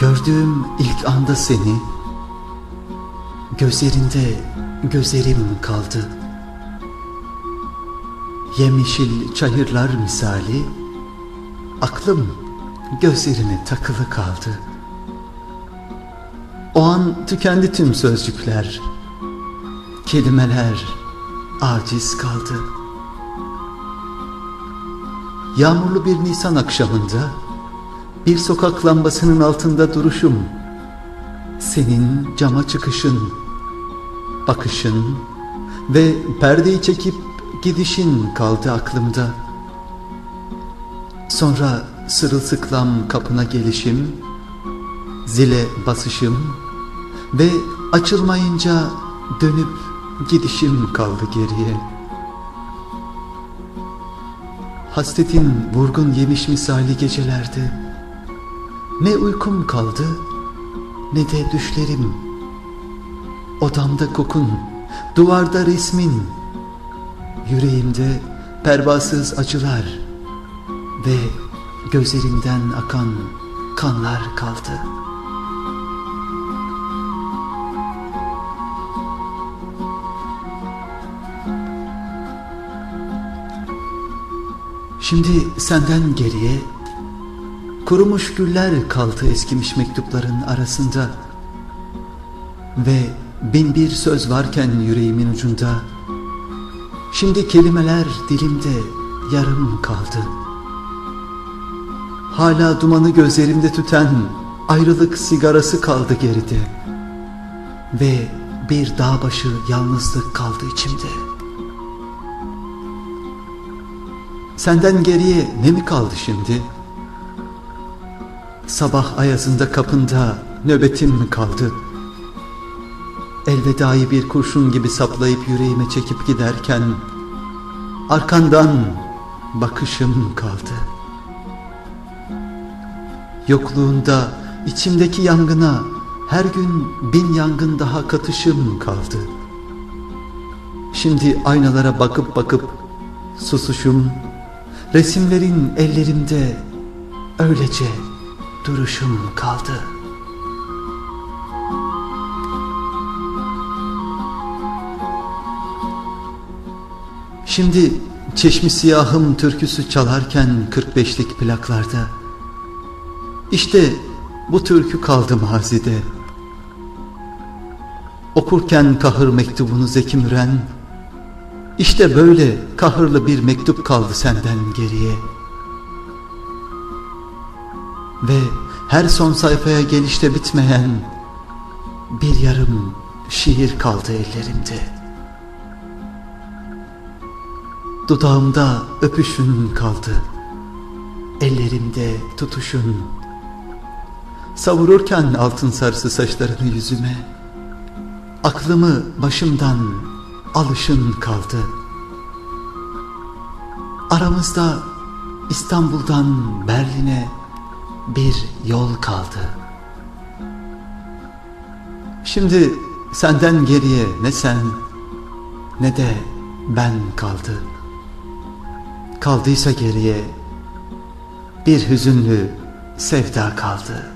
Gördüğüm ilk anda seni Gözlerinde gözlerim kaldı. Yemyeşil çayırlar misali Aklım gözlerine takılı kaldı. O an tükendi tüm sözcükler Kelimeler aciz kaldı. Yağmurlu bir Nisan akşamında bir sokak lambasının altında duruşum senin cama çıkışın bakışın ve perdeyi çekip gidişin kaldı aklımda. Sonra sırılsıklam kapına gelişim, zile basışım ve açılmayınca dönüp gidişim kaldı geriye. Hasretin vurgun yemiş misali gecelerde ne uykum kaldı ne de düşlerim. Odamda kokun, duvarda resmin, yüreğimde pervasız acılar ve gözlerimden akan kanlar kaldı. Şimdi senden geriye kurumuş güller kaldı eskimiş mektupların arasında ve bin bir söz varken yüreğimin ucunda şimdi kelimeler dilimde yarım kaldı. Hala dumanı gözlerimde tüten ayrılık sigarası kaldı geride ve bir dağ başı yalnızlık kaldı içimde. Senden geriye ne mi kaldı şimdi? Sabah ayazında kapında nöbetim mi kaldı? Elvedayı bir kurşun gibi saplayıp yüreğime çekip giderken arkandan bakışım kaldı. Yokluğunda içimdeki yangına her gün bin yangın daha katışım kaldı. Şimdi aynalara bakıp bakıp susuşum, resimlerin ellerimde öylece duruşum kaldı. Şimdi çeşmi siyahım türküsü çalarken 45'lik plaklarda işte bu türkü kaldı mazide. Okurken kahır mektubunu Zeki Müren işte böyle kahırlı bir mektup kaldı senden geriye. Ve her son sayfaya gelişte bitmeyen bir yarım şiir kaldı ellerimde. Dudağımda öpüşün kaldı, ellerimde tutuşun. Savururken altın sarısı saçlarını yüzüme, aklımı başımdan alışın kaldı. Aramızda İstanbul'dan Berlin'e bir yol kaldı. Şimdi senden geriye ne sen ne de ben kaldı. Kaldıysa geriye bir hüzünlü sevda kaldı.''